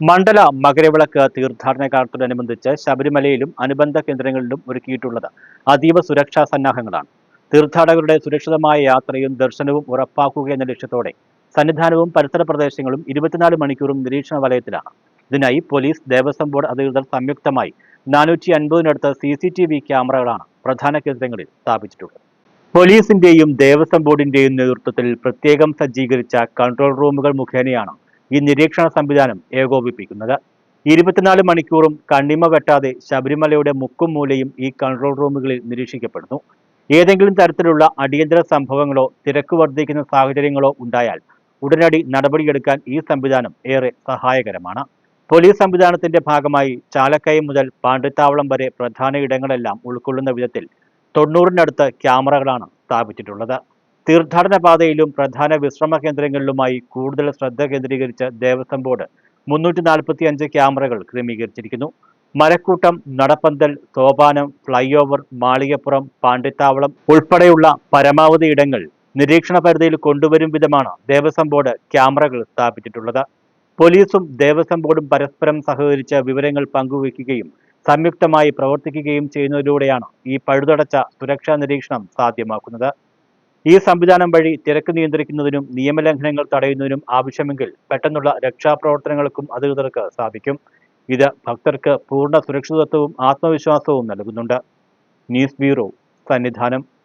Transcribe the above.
മണ്ഡല മകരവിളക്ക് തീർത്ഥാടന കാലത്തോടനുബന്ധിച്ച് ശബരിമലയിലും അനുബന്ധ കേന്ദ്രങ്ങളിലും ഒരുക്കിയിട്ടുള്ളത് അതീവ സുരക്ഷാ സന്നാഹങ്ങളാണ്. തീർത്ഥാടകരുടെ സുരക്ഷിതമായ യാത്രയും ദർശനവും ഉറപ്പാക്കുക എന്ന ലക്ഷ്യത്തോടെ സന്നിധാനവും പരിസര പ്രദേശങ്ങളും ഇരുപത്തിനാല് മണിക്കൂറും നിരീക്ഷണ വലയത്തിലാണ് ഇതിനായി പോലീസ് ദേവസ്വം ബോർഡ് അധികൃതർ സംയുക്തമായി നാനൂറ്റി അൻപതിനടുത്ത് സി സി ടി വി ക്യാമറകളാണ് പ്രധാന കേന്ദ്രങ്ങളിൽ സ്ഥാപിച്ചിട്ടുള്ളത്. പോലീസിന്റെയും ദേവസ്വം ബോർഡിന്റെയും നേതൃത്വത്തിൽ പ്രത്യേകം സജ്ജീകരിച്ച കൺട്രോൾ റൂമുകൾ മുഖേനയാണ് ഈ നിരീക്ഷണ സംവിധാനം ഏകോപിപ്പിക്കുന്നത്. ഇരുപത്തിനാല് മണിക്കൂറും കണ്ണിമ വെട്ടാതെ ശബരിമലയുടെ മുക്കും മൂലയും ഈ കൺട്രോൾ റൂമുകളിൽ നിരീക്ഷിക്കപ്പെടുന്നു. ഏതെങ്കിലും തരത്തിലുള്ള അടിയന്തര സംഭവങ്ങളോ തിരക്ക് വർദ്ധിക്കുന്ന സാഹചര്യങ്ങളോ ഉണ്ടായാൽ ഉടനടി നടപടിയെടുക്കാൻ ഈ സംവിധാനം ഏറെ സഹായകരമാണ്. പോലീസ് സംവിധാനത്തിന്റെ ഭാഗമായി ചാലക്കയം മുതൽ പാണ്ഡിത്താവളം വരെ പ്രധാന ഇടങ്ങളെല്ലാം ഉൾക്കൊള്ളുന്ന വിധത്തിൽ തൊണ്ണൂറിനടുത്ത് ക്യാമറകളാണ് സ്ഥാപിച്ചിട്ടുള്ളത്. തീർത്ഥാടന പാതയിലും പ്രധാന വിശ്രമ കേന്ദ്രങ്ങളിലുമായി കൂടുതൽ ശ്രദ്ധ കേന്ദ്രീകരിച്ച ദേവസ്വം ബോർഡ് മുന്നൂറ്റി നാൽപ്പത്തി അഞ്ച് ക്യാമറകൾ ക്രമീകരിച്ചിരിക്കുന്നു. മരക്കൂട്ടം നടപ്പന്തൽ സോപാനം ഫ്ലൈ ഓവർ മാളികപ്പുറം പാണ്ടിത്താവളം ഉൾപ്പെടെയുള്ള പരമാവധി ഇടങ്ങൾ നിരീക്ഷണ പരിധിയിൽ കൊണ്ടുവരും വിധമാണ് ദേവസ്വം ബോർഡ് ക്യാമറകൾ സ്ഥാപിച്ചിട്ടുള്ളത്. പോലീസും ദേവസ്വം ബോർഡും പരസ്പരം സഹകരിച്ച് വിവരങ്ങൾ പങ്കുവയ്ക്കുകയും സംയുക്തമായി പ്രവർത്തിക്കുകയും ചെയ്യുന്നതിലൂടെയാണ് ഈ പഴുതടച്ച സുരക്ഷാ നിരീക്ഷണം സാധ്യമാക്കുന്നത്. ഈ സംവിധാനം വഴി തിരക്ക് നിയന്ത്രിക്കുന്നതിനും നിയമലംഘനങ്ങൾ തടയുന്നതിനും ആവശ്യമെങ്കിൽ പെട്ടെന്നുള്ള രക്ഷാപ്രവർത്തനങ്ങൾക്കും അധികൃതർക്ക് സാധിക്കും. ഇത് ഭക്തർക്ക് പൂർണ സുരക്ഷിതത്വവും ആത്മവിശ്വാസവും നൽകുന്നുണ്ട്. News bureau Sannidhanam.